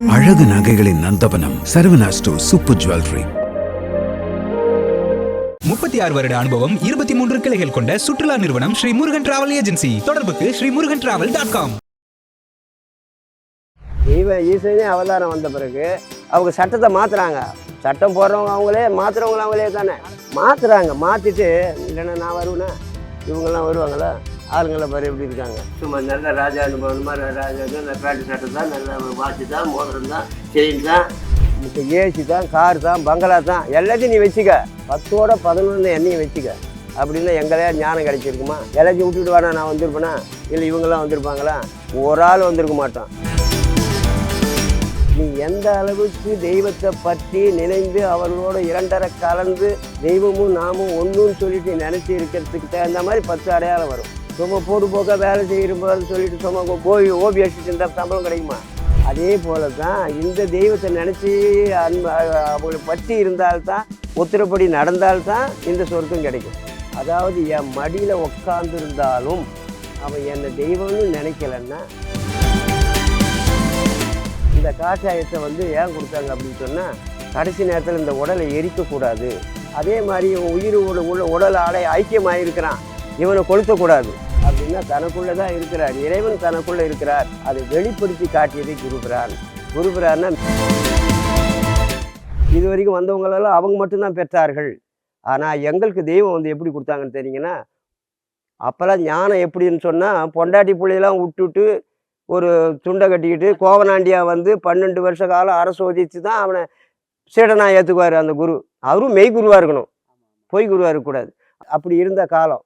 அழகு நகைகளின் நந்தவனம் Saravana store super jewellery. முப்பத்தி ஆறு வருட அனுபவம் இருபத்தி மூன்று கிளைகள் கொண்ட சுற்றுலா நிறுவனம் ஸ்ரீ முருகன் டிராவல் ஏஜென்சி தொடர்புக்கு Shri Murugan travel dot com. ஈசனே அவதாரம் வந்த பிறகு அவங்க சட்டத்தை மாத்துறாங்க. சட்டம் போடுறவங்க அவங்களே மாத்துறவங்க அவங்களே தானே. மாத்துறாங்க. மாத்திட்டு இல்லைன்னா நான் வருவேனா இவங்கெல்லாம் வருவாங்களா? ஆளுங்களை பாரு எப்படி இருக்காங்க. சும்மா நல்ல ராஜா அனுபவம் மாதிரி ராஜா தான் பேண்ட் சட்டை தான் நல்ல வாட்ச் தான் மோதிரம் தான் செயின் தான். இப்போ ஏசி தான் கார் தான் பங்களா தான் எல்லாத்தையும் நீ வச்சுக்க. பத்தோட பதினொன்று எண்ணெயும் வச்சுக்க. அப்படின்னா எங்களையா ஞானம் கிடைச்சிருக்குமா? எல்லாத்தையும் விட்டுட்டு வாடா நான் வந்திருப்பேனா? இல்லை இவங்கெல்லாம் வந்திருப்பாங்களா? ஒரு ஆள் வந்திருக்க மாட்டான். நீ எந்த அளவுக்கு தெய்வத்தை பற்றி நினைந்து அவர்களோட இரண்டரை கலந்து தெய்வமும் நாமும் ஒன்றுன்னு சொல்லிட்டு நினச்சி இருக்கிறதுக்கு தகுந்த மாதிரி பத்து அடையாளம் வரும். சும்மா பொடுபோக்க வேலை செய்கிறோம்னு சொல்லிட்டு சும்மா போய் ஓபி அடிச்சுட்டு இருந்தால் சம்பளம் கிடைக்குமா? அதே போல தான் இந்த தெய்வத்தை நினச்சி அன்பு அவங்களை பற்றி இருந்தால்தான் உத்தரப்படி நடந்தால்தான் இந்த சொர்க்கம் கிடைக்கும். அதாவது என் மடியில் உட்காந்துருந்தாலும் அவன் என்னை தெய்வம்னு நினைக்கலன்னா இந்த காஷாயத்தை வந்து ஏன் கொடுத்தாங்க அப்படின்னு சொன்னால் கடைசி நேரத்தில் இந்த உடலை எரிக்கக்கூடாது. அதே மாதிரி உயிர் உள்ள உள்ள உடல் ஆடை ஐக்கியமாயிருக்கிறான். இவனை கொளுத்தக்கூடாது. அப்படின்னா தனக்குள்ளே தான் இருக்கிறார். இறைவன் தனக்குள்ளே இருக்கிறார். அதை வெளிப்படுத்தி காட்டியது குருபிரான். குருபிரான்னா இது வரைக்கும் வந்தவங்களெல்லாம் அவங்க மட்டும்தான் பெற்றார்கள். ஆனால் எங்களுக்கு தெய்வம் வந்து எப்படி கொடுத்தாங்கன்னு தெரியுங்கன்னா அப்போல்லாம் ஞானம் எப்படின்னு சொன்னால் பொண்டாட்டி பிள்ளையெல்லாம் விட்டுட்டு ஒரு துண்டை கட்டிக்கிட்டு கோவனாண்டியா வந்து பன்னெண்டு வருஷ காலம் அரசு ஒதிச்சு தான் அவனை சீடனா ஏற்றுக்குவார் அந்த குரு. அவரும் மெய் குருவாக இருக்கணும். பொய் குருவாக இருக்கக்கூடாது. அப்படி இருந்த காலம்.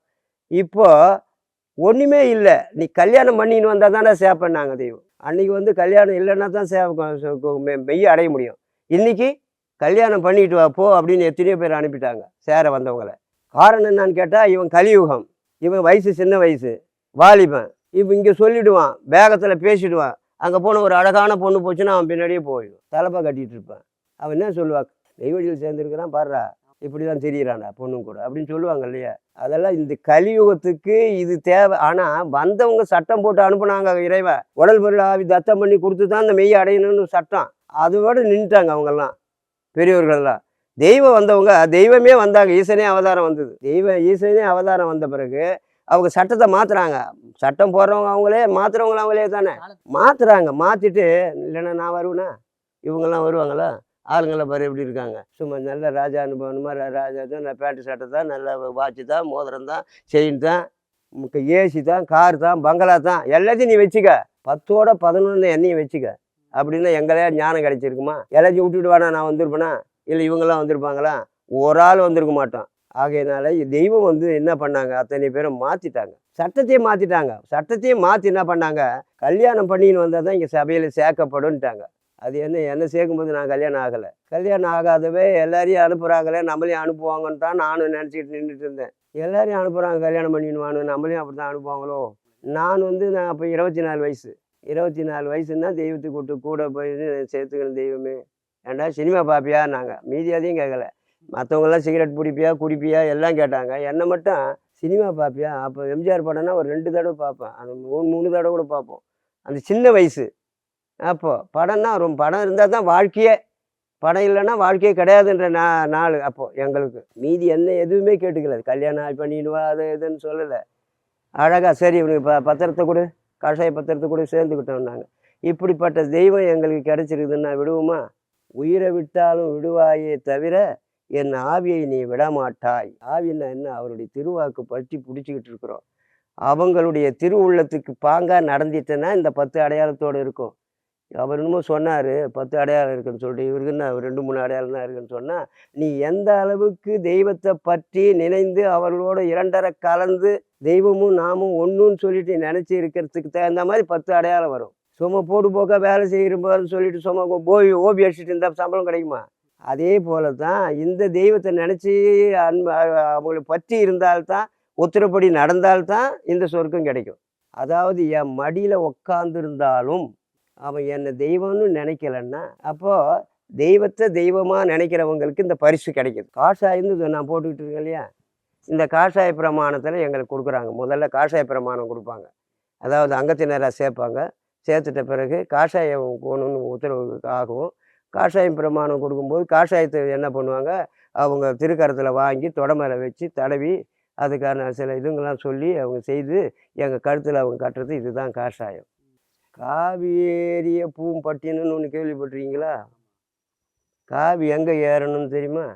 இப்போ ஒன்றுமே இல்லை. நீ கல்யாணம் பண்ணின்னு வந்தால் தானே சேப்பண்ணாங்க தெய்வம். அன்னைக்கு வந்து கல்யாணம் இல்லைன்னா தான் சேவை மெய்ய அடைய முடியும். இன்னைக்கு கல்யாணம் பண்ணிட்டு வா போ அப்படின்னு எத்தனையோ பேர் அனுப்பிட்டாங்க சேர வந்தவங்களை. காரணம் என்னன்னு கேட்டால் இவன் கலியுகம். இவன் வயசு சின்ன வயசு. வாலிபன். இப்போ இங்கே சொல்லிவிடுவான் வேகத்தில் பேசிடுவான். அங்கே போன ஒரு அழகான பொண்ணு போச்சுன்னா அவன் பின்னாடியே போயிடும். தலைப்பா கட்டிகிட்டு இருப்பான். அவன் என்ன சொல்லுவா? தெய்வடியில் சேர்ந்துருக்கிறான் பாடுறா இப்படி தான் தெரியிறானா பொண்ணும் கூட. அப்படின்னு சொல்லுவாங்க இல்லையா? அதெல்லாம் இந்த கலியுகத்துக்கு இது தேவை. ஆனால் வந்தவங்க சட்டம் போட்டு அனுப்புனாங்க இறைவன் உடல் பொருள் ஆவி தத்தம் பண்ணி கொடுத்து தான் அந்த மெய்யை அடையணும்னு சட்டம். அதோட நின்றுட்டாங்க அவங்கெல்லாம் பெரியவர்கள்லாம் தெய்வம் வந்தவங்க தெய்வமே வந்தாங்க. ஈசனே அவதாரம் வந்தது. தெய்வம் ஈசனே அவதாரம் வந்த பிறகு அவங்க சட்டத்தை மாத்துறாங்க. சட்டம் போடுறவங்க அவங்களே மாத்துறவங்க அவங்களே தானே? மாத்துறாங்க. மாத்திட்டு இல்லைன்னா நான் வருவேனா? இவங்கெல்லாம் வருவாங்களா? ஆளுங்களை பாரு எப்படி இருக்காங்க. சும்மா நல்ல ராஜா அனுபவம் மாதிரி ராஜா தான் நல்ல பேண்ட் சட்டை தான் நல்ல வாட்சு தான் மோதிரம் தான் செயின் தான் ஏசி தான் கார் தான் பங்களா தான் எல்லாத்தையும் நீ வச்சுக்க. பத்தோட பதினொன்று என்னையும் வச்சுக்க. அப்படின்னா எங்களையா ஞானம் கிடைச்சிருக்குமா? எல்லாத்தையும் விட்டுட்டு வாடா நான் வந்திருப்பேனா? இல்லை இவங்கெல்லாம் வந்திருப்பாங்களா? ஒரு ஆள் வந்திருக்க மாட்டோம் ஆகையினால தெய்வம் வந்து என்ன பண்ணாங்க? அத்தனை பேரும் மாற்றிட்டாங்க சட்டத்தையே மாற்றிட்டாங்க சட்டத்தையே மாற்றி என்ன பண்ணாங்க? கல்யாணம் பண்ணின்னு வந்தால் தான் இங்கே சபையில் சேர்க்கப்படும்ட்டாங்க அது என்ன என்ன சேர்க்கும்போது நான் கல்யாணம் ஆகலை. கல்யாணம் ஆகாதவே எல்லாரையும் அனுப்புகிறாங்களே நம்மளையும் அனுப்புவாங்கன்னு தான் நானும் நினச்சிட்டு நின்றுட்டு இருந்தேன். எல்லாரையும் அனுப்புகிறாங்க கல்யாணம் பண்ணிடுவானு நம்மளையும் அப்படி தான் அனுப்புவாங்களோ? நான் வந்து நான் அப்போ இருபத்தி நாலு வயசு. இருபத்தி நாலு வயசுன்னா தெய்வத்துக்கு கூட்டு கூட போய் சேர்த்துக்கணும் தெய்வமே. ஏண்டா சினிமா பார்ப்பியா நாங்கள் மீதி அதையும் கேட்கல. மற்றவங்கெல்லாம் சிகரெட் பிடிப்பியா குடிப்பியா எல்லாம் கேட்டாங்க. என்னை மட்டும் சினிமா பார்ப்பியா அப்போ எம்ஜிஆர் படம்னா ஒரு ரெண்டு தடவை பார்ப்பேன். அந்த மூணு மூணு தடவை கூட பார்ப்போம். அந்த சின்ன வயசு. அப்போது படம்னா ரொம்ப படம் இருந்தால் தான் வாழ்க்கையே. படம் இல்லைன்னா வாழ்க்கையே கிடையாதுன்ற நா நாள் அப்போது எங்களுக்கு. மீதி என்ன எதுவுமே கேட்டுக்கல. கல்யாணம் ஆகி பண்ணிடுவா அது இதுன்னு சொல்லலை. அழகாக சரி இவனுக்கு ப பத்திரத்தை கொடு கஷாய பத்திரத்தை கூட சேர்ந்துக்கிட்டோம் நாங்கள் இப்படிப்பட்ட தெய்வம் எங்களுக்கு கிடைச்சிருக்குதுன்னா விடுவோமா? உயிரை விட்டாலும் விடுவாயே தவிர என் ஆவியை நீ விடமாட்டாய். ஆவின்னா என்ன அவருடைய திருவாக்கு பற்றி பிடிச்சிக்கிட்டு இருக்கிறோம். அவங்களுடைய திருவுள்ளத்துக்கு பாங்காக நடந்துட்டேன்னா இந்த பத்து அடையாளத்தோடு இருக்கும். அவர் என்னமோ சொன்னார் பத்து அடையாளம் இருக்குன்னு சொல்லிட்டு இவருக்கு என்ன ரெண்டு மூணு அடையாளம் தான் இருக்குன்னு சொன்னால் நீ எந்த அளவுக்கு தெய்வத்தை பற்றி நினைந்து அவர்களோட இரண்டரை கலந்து தெய்வமும் நாமும் ஒன்றுன்னு சொல்லிட்டு நினச்சி இருக்கிறதுக்கு தகுந்த மாதிரி பத்து அடையாளம் வரும். சும்மா போட்டு போக்க வேலை செய்கிறப்போன்னு சொல்லிட்டு சும்மா போய் ஓபி அடிச்சுட்டு இருந்தால் சம்பளம் கிடைக்குமா? அதே போல தான் இந்த தெய்வத்தை நினச்சி அன்பு அவங்களை பற்றி இருந்தால்தான் ஒத்துறப்படி நடந்தால்தான் இந்த சொர்க்கம் கிடைக்கும். அதாவது என் மடியில் உட்காந்துருந்தாலும் அவன் என்னை தெய்வம்னு நினைக்கலன்னா அப்போது தெய்வத்தை தெய்வமாக நினைக்கிறவங்களுக்கு இந்த பரிசு கிடைக்குது. காஷாயந்து நான் போட்டுக்கிட்டு இருக்கேன் இல்லையா? இந்த காஷாய பிரமாணத்தில் எங்களுக்கு கொடுக்குறாங்க. முதல்ல காஷாய பிரமாணம் கொடுப்பாங்க. அதாவது அங்கத்தினராக சேர்ப்பாங்க. சேர்த்துட்ட பிறகு காஷாயம் போகணுன்னு உத்தரவு ஆகும். காஷாயம் பிரமாணம் கொடுக்கும்போது காஷாயத்தை என்ன பண்ணுவாங்க? அவங்க திருக்கரத்தில் வாங்கி தொடமரை வச்சு தடவி அதுக்கான சில இதுங்கெல்லாம் சொல்லி அவங்க செய்து எங்கள் கழுத்தில் அவங்க கட்டுறது இதுதான் காஷாயம். காவேரிய பூம்பட்டினம்னு ஒன்று கேள்விப்பட்டிருக்கீங்களா? காவி எங்கே ஏறணும்னு தெரியுமா?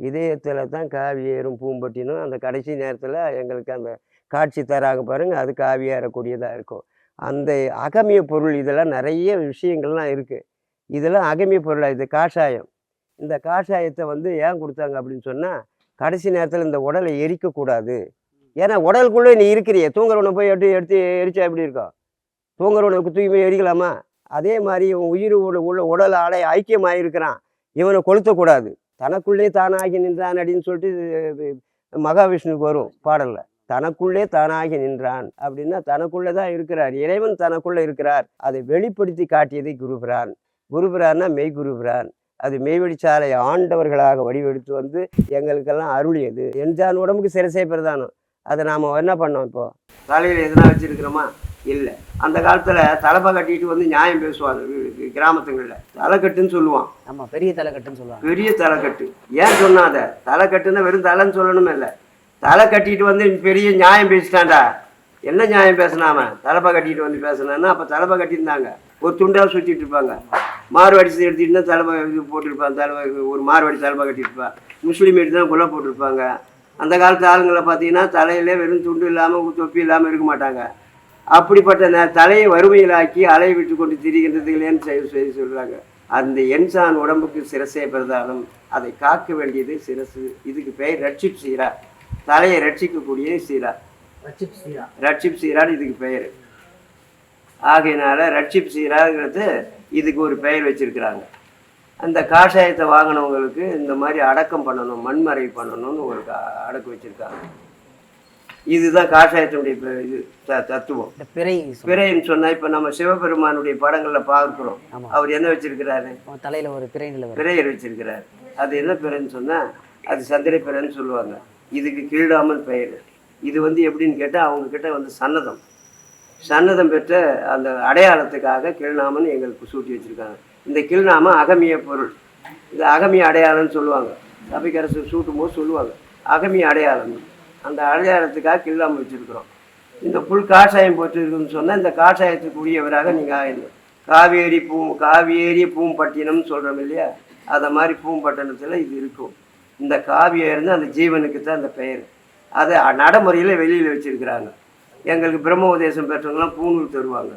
இதயத்தில் தான் காவி ஏறும் பூம்பட்டினும். அந்த கடைசி நேரத்தில் எங்களுக்கு அந்த காட்சி தராங்க பாருங்கள் அது காவி ஏறக்கூடியதாக இருக்கும். அந்த அகமிய பொருள் இதெல்லாம் நிறைய விஷயங்கள்லாம் இருக்குது இதெல்லாம் அகமிய பொருளாக இது காஷாயம். இந்த காஷாயத்தை வந்து ஏன் கொடுத்தாங்க அப்படின்னு சொன்னால் கடைசி நேரத்தில் இந்த உடலை எரிக்கக்கூடாது. ஏன்னா உடலுக்குள்ளே நீ இருக்கிறியே. தூங்குறவனை போய் எடுத்து எடுத்து எரிச்சா எப்படி இருக்கும்? தூங்குறவனுக்கு தூக்கி எரிக்கலாமா? அதே மாதிரி இவன் உயிர் உள்ள உடல் ஆடை ஐக்கியமாயிருக்கிறான் இவனை கொளுத்தக்கூடாது தனக்குள்ளே தானாகி நின்றான் அப்படின்னு சொல்லிட்டு மகாவிஷ்ணுக்கு வரும் பாடலில். தனக்குள்ளே தானாகி நின்றான் அப்படின்னா தனக்குள்ளே தான் இருக்கிறார். இறைவன் தனக்குள்ளே இருக்கிறார். அதை வெளிப்படுத்தி காட்டியதை குருபிரான் குருபிரான்னா மெய் குருபிரான் அது மெய்வெளிச்சாலை ஆண்டவர்களாக வடிவெடுத்து வந்து எங்களுக்கெல்லாம் அருளியது என்றான் உடம்புக்கு சிரசை பிரதானம் அதை நாம் என்ன பண்ணோம் இப்போது தலையில் எதுனா வச்சிருக்கிறோமா? இல்லை. அந்த காலத்தில் தலைப்பை கட்டிட்டு வந்து நியாயம் பேசுவாங்க கிராமத்துங்களில். தலைக்கட்டுன்னு சொல்லுவான். ஆமா பெரிய தலைக்கட்டுன்னு சொல்லுவாங்க. பெரிய தலைக்கட்டு. ஏன் சொன்னாத தலைக்கட்டுன்னா வெறும் தலைன்னு சொல்லணுமே இல்லை. தலை கட்டிட்டு வந்து பெரிய நியாயம் பேசிட்டான்டா. என்ன நியாயம் பேசினாம தலைப்பை கட்டிட்டு வந்து பேசினான்னா அப்போ தலைப்பை கட்டியிருந்தாங்க. ஒரு துண்டாக சுற்றிட்டு இருப்பாங்க. மார்வாடி எடுத்துட்டுனா தலைப்பை இது போட்டிருப்பாங்க தலைப்பை ஒரு மார்வாடி தலைப்பை கட்டியிருப்பான். முஸ்லீம் எடுத்து தான் குலை போட்டிருப்பாங்க. அந்த காலத்து ஆளுங்களை பார்த்தீங்கன்னா தலையிலே வெறும் துண்டு இல்லாமல் தொப்பி இல்லாமல் இருக்க மாட்டாங்க. அப்படிப்பட்ட தலையை வறுமையிலாக்கி அலைய விட்டு கொண்டு செய்தி செய்தி சொல்கிறாங்க அந்த என்சான் உடம்புக்கு சிரசே பிரதானம். அதை காக்க வேண்டியது சிரசு. இதுக்கு பெயர் ரட்சிப் சீரா. தலையை ரட்சிக்கக்கூடிய சீரா. ரட்சிப் சீரான்னு இதுக்கு பெயர் ஆகையினால ரட்சிப் சீராங்கிறது இதுக்கு ஒரு பெயர் வச்சிருக்கிறாங்க. அந்த காஷாயத்தை வாங்கினவங்களுக்கு இந்த மாதிரி அடக்கம் பண்ணணும் மண்மறை பண்ணணும்னு ஒரு கா- அடக்கம் வச்சிருக்காங்க. இதுதான் காஷாயத்தினுடைய இது தத்துவம். பிறை. பிறைன்னு சொன்னா இப்ப நம்ம சிவபெருமானுடைய படங்கள்ல பார்க்கிறோம். அவர் என்ன வச்சிருக்கிறாரு? தலையில ஒரு பிறை பிறையர் வச்சிருக்கிறார். அது என்ன பிறைன்னு சொன்னா அது சந்திர பிறைன்னு சொல்லுவாங்க. இதுக்கு கீழாமல் பெயர். இது வந்து எப்படின்னு கேட்டா அவங்க கிட்ட வந்து சன்னதம். சன்னதம் பெற்ற அந்த அடையாளத்துக்காக கீழ்நாமன் எங்களுக்கு சூட்டி வச்சிருக்காங்க. இந்த கீழ்நாமம் அகமிய பொருள். இது அகமிய அடையாளம்னு சொல்லுவாங்க. சபைக்கரசு சூட்டும் போது சொல்லுவாங்க. அகமிய அடையாளம். அந்த அடையாளத்துக்காக கில்லாமல் வச்சுருக்குறோம். இந்த புல் காஷாயம் போட்டிருக்குன்னு சொன்னால் இந்த காஷாயத்துக்குரியவராக நீங்கள் ஆயிடணும். காவேரி பூ காவேரி பூம்பட்டினம்னு சொல்கிறோம் இல்லையா? அதை மாதிரி பூம்பட்டினத்தில் இது இருக்கும். இந்த காவியம் அந்த ஜீவனுக்கு தான் அந்த பெயர். அதை நடைமுறையில் வெளியில் வச்சிருக்கிறாங்க. எங்களுக்கு பிரம்ம உபதேசம் பெற்றவங்களாம் பூணூல் தருவாங்க.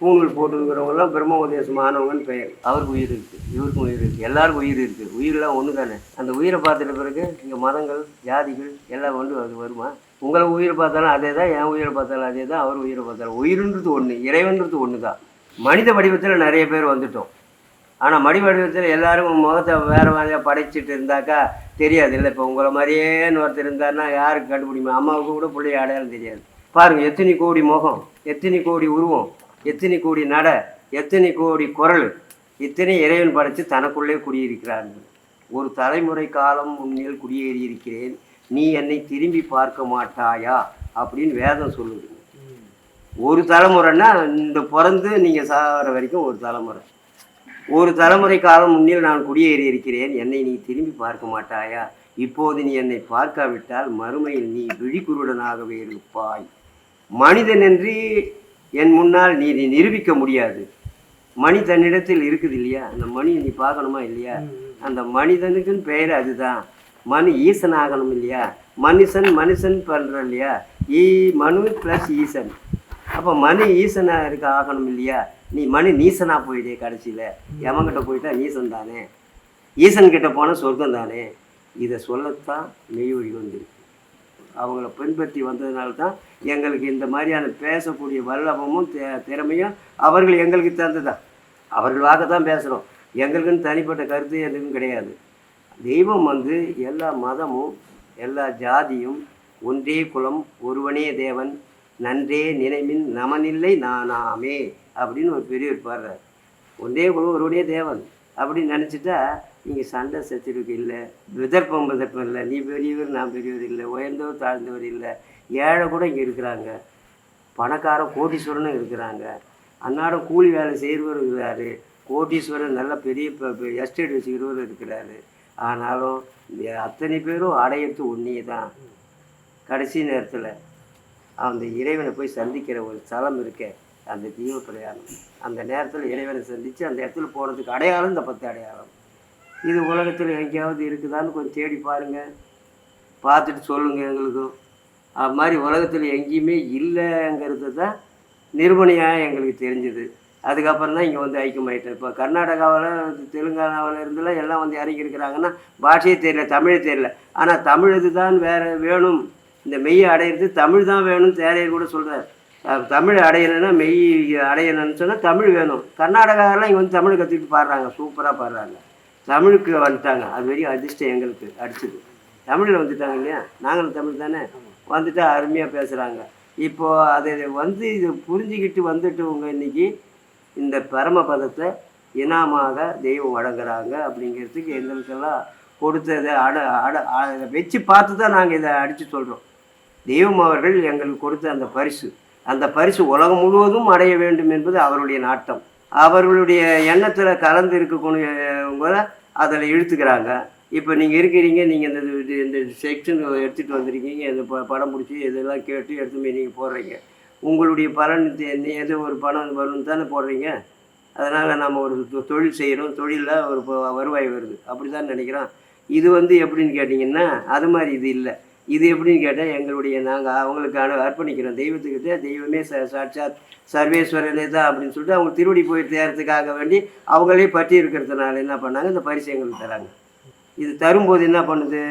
பூங்கல் போட்டுருக்கிறவங்களாம் பிரம்ம உதேசமானவங்கன்னு பெயர். அவருக்கு உயிர் இருக்குது இவருக்கும் உயிர் இருக்குது எல்லாருக்கும் உயிர் இருக்குது உயிரெலாம் ஒன்று தானே அந்த உயிரை பார்த்துட்ட பிறகு இங்கே மதங்கள் ஜாதிகள் எல்லாம் வந்து அது வருமா? உங்களை உயிரை பார்த்தாலும் அதே தான் என் உயிரை பார்த்தாலும் அதே தான் அவர் உயிரை பார்த்தாலும். உயிருன்றது ஒன்று இறைவன்றது ஒன்று தான் மனித வடிவத்தில் நிறைய பேர் வந்துட்டோம். ஆனால் மடி வடிவத்தில் எல்லாரும் முகத்தை வேறு மாதிரியாக படைச்சிட்டு இருந்தாக்கா தெரியாது. இல்லை இப்போ உங்களை மாதிரியே ஒருத்தர் இருந்தாருன்னா யாருக்கு கண்டுபிடிமா அம்மாவுக்கு கூட பிள்ளைய அடையாளம் தெரியாது. பாருங்கள் எத்தனை கோடி முகம் எத்தனை கோடி உருவம் எத்தனை கோடி நட எத்தனை கோடி குரல் இத்தனை இறைவன் படைத்து தனக்குள்ளே குடியிருக்கிறார் ஒரு தலைமுறை காலம் உன்னில் குடியேறி இருக்கிறேன் நீ என்னை திரும்பி பார்க்க மாட்டாயா? அப்படின்னு வேதம் சொல்லுது. ஒரு தலைமுறைன்னா இந்த பிறந்து நீங்கள் சாகிற வரைக்கும் ஒரு தலைமுறை. ஒரு தலைமுறை காலம் முன்னில் நான் குடியேறி இருக்கிறேன் என்னை நீ திரும்பி பார்க்க மாட்டாயா? இப்போது நீ என்னை பார்க்காவிட்டால் மறுமையில் நீ விழிக்குருடனாகவே இருப்பாய். மனிதன் என்று என் முன்னால் நீ நீ நிரூபிக்க முடியாது. மணி தன்னிடத்தில் இருக்குது இல்லையா? அந்த மணி நீ பார்க்கணுமா இல்லையா? அந்த மனிதனுக்குன்னு பெயர் அதுதான். மனு ஈசன் ஆகணும் இல்லையா? மனுஷன் மனுஷன் பண்ற இல்லையா? ஈ மனு ப்ளஸ் ஈசன். அப்போ மனு ஈசனா இருக்க ஆகணும் இல்லையா? நீ மனு நீசனா போயிடே கடைசியில். எவன்கிட்ட போயிட்டா நீசன் தானே? ஈசன் கிட்ட போனால் சொர்க்கம் தானே? இதை சொல்லத்தான் மெய் வழி வந்திருக்கு. அவங்கள பின்பற்றி வந்ததுனால தான் எங்களுக்கு இந்த மாதிரியான பேசக்கூடிய வல்லபமும் தே- திறமையும் அவர்கள் எங்களுக்கு தந்ததா? அவர்களாக தான் பேசுகிறோம் எங்களுக்குன்னு தனிப்பட்ட கருத்து எதுவும் கிடையாது. தெய்வம் வந்து எல்லா மதமும் எல்லா ஜாதியும் ஒன்றே குலம் ஒருவனே தேவன் நன்றே நினைமின் நமனில்லை நானாமே அப்படின்னு ஒரு பெரியவர் பாடுறார். ஒன்றே குலம் ஒருவனே தேவன். அப்படின்னு நினச்சிட்டா நீங்கள் சண்டை சச்சரவுக்கு இல்லை விதர்ப்பம் விதர்ப்பம் இல்லை நீ பெரியவர் நான் பெரியவர் இல்லை உயர்ந்தவர் தாழ்ந்தவர் இல்லை. ஏழை கூட இங்கே இருக்கிறாங்க. பணக்கார கோட்டீஸ்வரனும் இருக்கிறாங்க. அன்னாடம் கூலி வேலை செய்கிறவர் இருக்கிறாரு. கோட்டீஸ்வரன் நல்ல பெரிய எஸ்டேட் வச்சுக்கிறவர் இருக்கிறாரு. ஆனாலும் அத்தனை பேரும் அடையிறது ஒன்றே தான். கடைசி நேரத்தில் அந்த இறைவனை போய் சந்திக்கிற ஒரு ஸ்தலம் இருக்கே. அந்த தீவு பிரயாணம். அந்த நேரத்தில் இறைவனை சந்தித்து அந்த இடத்துல போகிறதுக்கு அடையாளம் இந்த பத்து அடையாளம். இது உலகத்தில் எங்கேயாவது இருக்குதான்னு கொஞ்சம் தேடி பாருங்கள் பார்த்துட்டு சொல்லுங்கள் எங்களுக்கும். அது மாதிரி உலகத்தில் எங்கேயுமே இல்லைங்கிறது தான் நிறுவனையாக எங்களுக்கு தெரிஞ்சுது. அதுக்கப்புறம் தான் இங்கே வந்து ஐக்கியமாயிட்டேன் இப்போ கர்நாடகாவில் தெலுங்கானாவில் இருந்தெல்லாம் எல்லாம் வந்து இறங்கி இருக்கிறாங்கன்னா பாஷையே தெரியல தமிழே தெரியல. ஆனால் தமிழ் இதுதான் வேறு வேணும். இந்த மெய்யை அடையிறது தமிழ் தான் வேணும்னு தேரையர் கூட சொல்கிறார் தமிழ் அடையணும்னா மெய் அடையணும்னு சொன்னால் தமிழ் வேணும். கர்நாடகாவெல்லாம் இங்கே வந்து தமிழ் கற்றுக்கிட்டு பாடுறாங்க சூப்பராக பாடுறாங்க. தமிழுக்கு வந்துட்டாங்க. அது பெரிய அதிர்ஷ்டம் எங்களுக்கு அடிச்சுது. தமிழில் வந்துட்டாங்க இல்லையா? நாங்களும் தமிழ் தானே? வந்துட்டு அருமையாக பேசுகிறாங்க இப்போது அதை வந்து இது புரிஞ்சுக்கிட்டு வந்துட்டவங்க இன்னைக்கு இந்த பரமபதத்தை இனாமாக தெய்வம் வழங்குறாங்க அப்படிங்கிறதுக்கு எங்களுக்கெல்லாம் கொடுத்ததை அட அட அதை வச்சு பார்த்து தான் நாங்கள் இதை அடித்து சொல்கிறோம் தெய்வம் அவர்கள் எங்களுக்கு கொடுத்த அந்த பரிசு. அந்த பரிசு உலகம் முழுவதும் அடைய வேண்டும் என்பது அவருடைய நாட்டம். அவர்களுடைய எண்ணத்தில் கலந்து இருக்கக்கூடியவங்க அதில் இழுத்துக்கிறாங்க. இப்போ நீங்கள் இருக்கிறீங்க நீங்கள் இந்த இது- இந்த செக்ஷன் எடுத்துகிட்டு வந்திருக்கீங்க இந்த ப- படம் பிடிச்சி இதெல்லாம் கேட்டு எடுத்து போய் நீங்கள் போடுறீங்க. உங்களுடைய பலன் தெ- எது ஒரு பணம் வரும்னு தானே போடுறீங்க? அதனால் நம்ம ஒரு தொ- தொழில் செய்கிறோம் தொழிலில் ஒரு வருவாய் வருது. அப்படி தான் நினைக்கிறோம். இது வந்து எப்படின்னு கேட்டிங்கன்னா அது மாதிரி இது இல்லை. இது எப்படின்னு கேட்டால் எங்களுடைய நாங்கள் அவங்களுக்கான அர்ப்பணிக்கிறோம். தெய்வத்துக்கிட்ட தெய்வமே ச சாட்சாத் சர்வேஸ்வரனே தான் அப்படின்னு சொல்லிட்டு அவங்க திருவடி போய் தேர்றதுக்காக வேண்டி அவங்களே பற்றி இருக்கிறதுனால என்ன பண்ணாங்க இந்த பரிசு எங்களுக்கு தராங்க. இது தரும்போது என்ன பண்ணுது?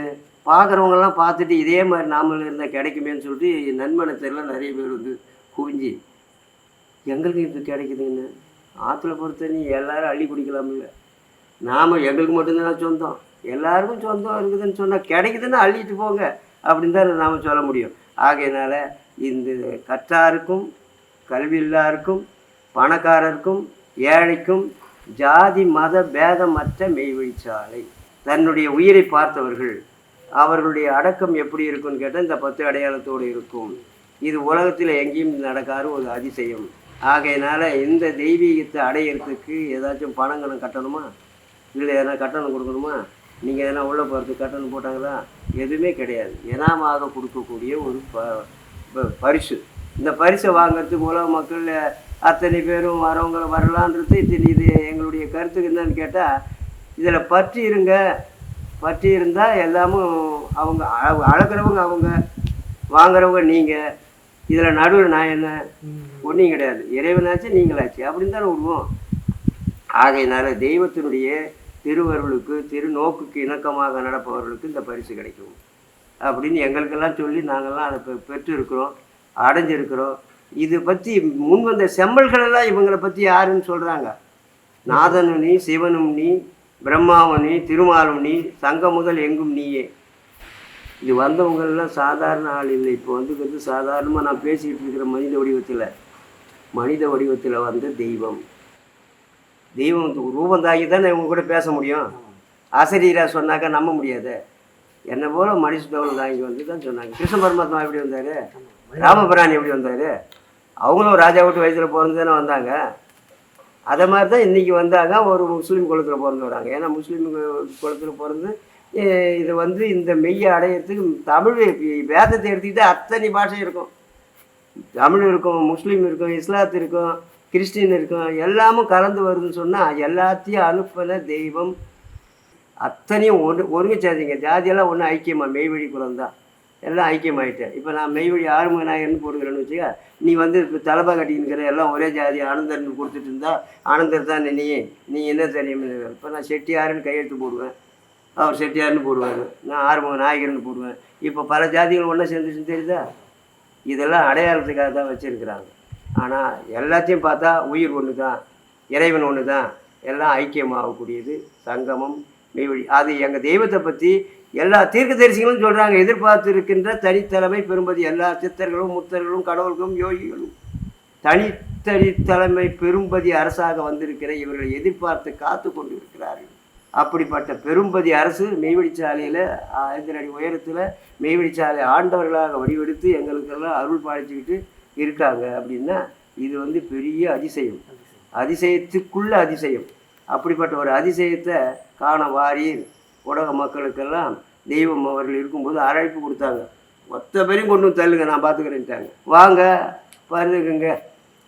பார்க்குறவங்கெல்லாம் பார்த்துட்டு இதே மாதிரி நாமளும் இருந்தால் கிடைக்குமேன்னு சொல்லிட்டு நன்மனத்தில் நிறைய பேர் வந்து குவிஞ்சு எங்களுக்கு இது கிடைக்குதுன்னு ஆற்றுல பொறுத்த நீ எல்லோரும் அள்ளி குடிக்கலாம்ல. நாம் எங்களுக்கு மட்டும்தான் சொந்தம். எல்லாருக்கும் சொந்தம் இருக்குதுன்னு சொன்னால் கிடைக்குதுன்னா அள்ளிட்டு போங்க. அப்படின்னு தான் நாம் சொல்ல முடியும். ஆகையினால் இந்த கற்றாருக்கும் கல்வி இல்லாருக்கும் பணக்காரருக்கும் ஏழைக்கும் ஜாதி மத பேதமற்ற மெய்வழிச்சாலை. தன்னுடைய உயிரை பார்த்தவர்கள் அவர்களுடைய அடக்கம் எப்படி இருக்கும்னு கேட்டால் இந்த பத்து அடையாளத்தோடு இருக்கும். இது உலகத்தில் எங்கேயும் நடக்காத ஒரு அதிசயம். ஆகையினால இந்த தெய்வீகத்தை அடையிறதுக்கு ஏதாச்சும் பணங்களும் கட்டணுமா? இல்லை எதனா கட்டணம் கொடுக்கணுமா? நீங்கள் எதனா உள்ளே போகிறதுக்கு கட்டணம் போட்டாங்களா? எதுவுமே கிடையாது. இனாமாக கொடுக்கக்கூடிய ஒரு ப பரிசு. இந்த பரிசை வாங்குறதுக்கு உலக மக்கள் அத்தனை பேரும் வரவங்க வரலான்றது இது இது எங்களுடைய கருத்துக்கு என்னன்னு கேட்டால் இதில் பற்றி இருங்க. பற்றி இருந்தால் எல்லாமும் அவங்க அளக்குறவங்க அவங்க வாங்குறவங்க நீங்கள் இதில் நடுவில் நான் என்ன? ஒன்றும் கிடையாது. இறைவனாச்சு நீங்களாச்சு. அப்படின்னு தானே விடுவோம் ஆகையினால தெய்வத்தினுடைய திருவருளுக்கு திருநோக்குக்கு இணக்கமாக நடப்பவர்களுக்கு இந்த பரிசு கிடைக்கும். அப்படின்னு எங்களுக்கெல்லாம் சொல்லி நாங்கள்லாம் அதை பெ- பெற்றிருக்கிறோம் அடைஞ்சிருக்கிறோம். இது பற்றி முன் வந்த செம்மல்களெல்லாம் இவங்களை பற்றி யாருன்னு சொல்கிறாங்க நாதனு நீ சிவனும் நீ பிரம்மாவும் நீ திருமாலும் நீ சங்கம் முதல் எங்கும் நீயே. இது வந்தவங்கெல்லாம் சாதாரண ஆள் இல்லை. இப்போ வந்து சாதாரணமாக நான் பேசிக்கிட்டு இருக்கிற மனித வடிவத்தில் மனித வடிவத்தில் வந்த தெய்வம். தெய்வம் ரூபம் தாங்கி தானே இவங்க கூட பேச முடியும். ஆசிரியராக சொன்னாக்கா நம்ப முடியாது. என்னை போல மனுஷ தோல் தாங்கி வந்து தான் சொன்னாங்க. கிருஷ்ண பரமாத்மா எப்படி வந்தார்? ராமபிராணி எப்படி வந்தார்? அவங்களும் ராஜா விட்டு வயசில் பிறந்து தானே வந்தாங்க. அதை மாதிரி தான் இன்றைக்கி வந்தாங்க. ஒரு முஸ்லீம் குளத்தில் பிறந்து வராங்க. ஏன்னா முஸ்லீம் குளத்தில் பிறந்து இதை இது வந்து இந்த மெய்யை அடையிறதுக்கு தமிழ் வேதத்தை எடுத்துக்கிட்டால் அத்தனை பாஷை இருக்கும். தமிழ் இருக்கும் முஸ்லீம் இருக்கும் இஸ்லாத்து இருக்கும். கிறிஸ்டின் இருக்கும் எல்லாமும் கலந்து வருதுன்னு சொன்னால் எல்லாத்தையும் அனுப்பின தெய்வம். அத்தனையும் ஒன்று ஒருங்கிச்சாதீங்க ஜாதியெல்லாம் ஒன்றும் ஐக்கியமாக மெய்வழி குலம் தான் எல்லாம் ஐக்கியமாயிட்டேன். இப்போ நான் மெய்வழி ஆறுமுக நாயகர்னு போடுகிறேன்னு வச்சுக்க நீ வந்து இப்போ தலைப்பா கட்டிங்கிற எல்லாம் ஒரே ஜாதி ஆனந்தர்னு கொடுத்துட்டு இருந்தா ஆனந்தர் தான் நீ நீ என்ன தெரியும் இப்போ நான் செட்டியாருன்னு கையெழுத்து போடுவேன். அவர் செட்டியார்னு போடுவார். நான் ஆறுமுக நாயகர்னு போடுவேன். இப்போ பல ஜாதிகள் ஒன்றா சேர்ந்துச்சுன்னு தெரியுதா? இதெல்லாம் அடையாளத்துக்காக தான் வச்சுருக்கிறாங்க. ஆனால் எல்லாத்தையும் பார்த்தா உயிர் ஒன்று தான் இறைவன் ஒன்று தான் எல்லாம் ஐக்கியமாகக்கூடியது சங்கமம் மெய்வழி. அது எங்கள் தெய்வத்தை பற்றி எல்லா தீர்க்க தரிசிகளும் சொல்கிறாங்க எதிர்பார்த்து இருக்கின்ற தனித்தலைமை பெறும்பது எல்லா சித்தர்களும் முத்தர்களும் கடவுள்களும் யோகிகளும். தனித்தனி தலைமை பெரும்பதி அரசாக வந்திருக்கிற இவர்களை எதிர்பார்த்து காத்து கொண்டு இருக்கிறார்கள் அப்படிப்பட்ட பெரும்பதி அரசு மெய்வெடிச்சாலையில் ஐந்து அடி உயரத்தில் மெய்வெடிச்சாலை ஆண்டவர்களாக வடிவெடுத்து எங்களுக்கெல்லாம் அருள் பாலிச்சுக்கிட்டு இருக்காங்க அப்படின்னா இது வந்து பெரிய அதிசயம். அதிசயத்துக்குள்ள அதிசயம். அப்படிப்பட்ட ஒரு அதிசயத்தை காண வாரீர் உலக மக்களுக்கெல்லாம் தெய்வம் அவர்கள் இருக்கும்போது அழைப்பு கொடுத்தாங்க. மொத்த பேரையும் கொண்டு வந்து தள்ளுங்க நான் பார்த்துக்கிறேன்ட்டாங்க வாங்க பாருங்க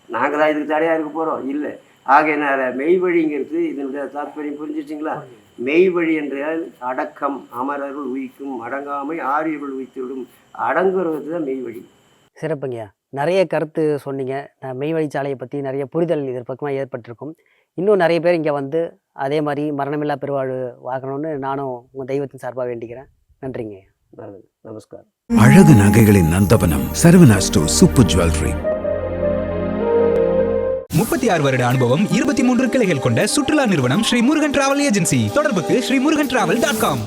நாங்கள் தான் இதுக்கு தடையாக இருக்க போகிறோம் இல்லை. ஆகையினால மெய் வழிங்கிறது இதனுடைய தாற்பயம் புரிஞ்சிச்சிங்களா? மெய் வழி என்றால் அடக்கம் அமரர்கள் உயிக்கும் அடங்காமை ஆரியர்கள் உயித்துவிடும் அடங்குறது தான் மெய் வழி சிறப்புங்கய்யா. நிறைய கருத்து சொன்னீங்க. நான் மெய்வழிச்சாலையை பற்றி நிறைய புரிதல் இதன் பக்கமாக ஏற்பட்டிருக்கும். இன்னும் நிறைய பேர் இங்கே வந்து அதே மாதிரி மரணமில்லா பெருவாழ்வு வாங்கணும்னு நானும் உங்கள் தெய்வத்தின் சார்பாக வேண்டிக்கிறேன். நன்றிங்க. நல்லது நமஸ்காரம். அழகு நகைகளின் நந்தவனம் சரவணா ஸ்டோர் சூப்பர் ஜுவல்லரி. முப்பத்தி ஆறு வருட அனுபவம் இருபத்தி மூன்று கிளைகள் கொண்ட சுற்றுலா நிறுவனம் ஸ்ரீ முருகன் டிராவல் ஏஜென்சி. தொடர்புக்கு Shri Murugan travel dot com.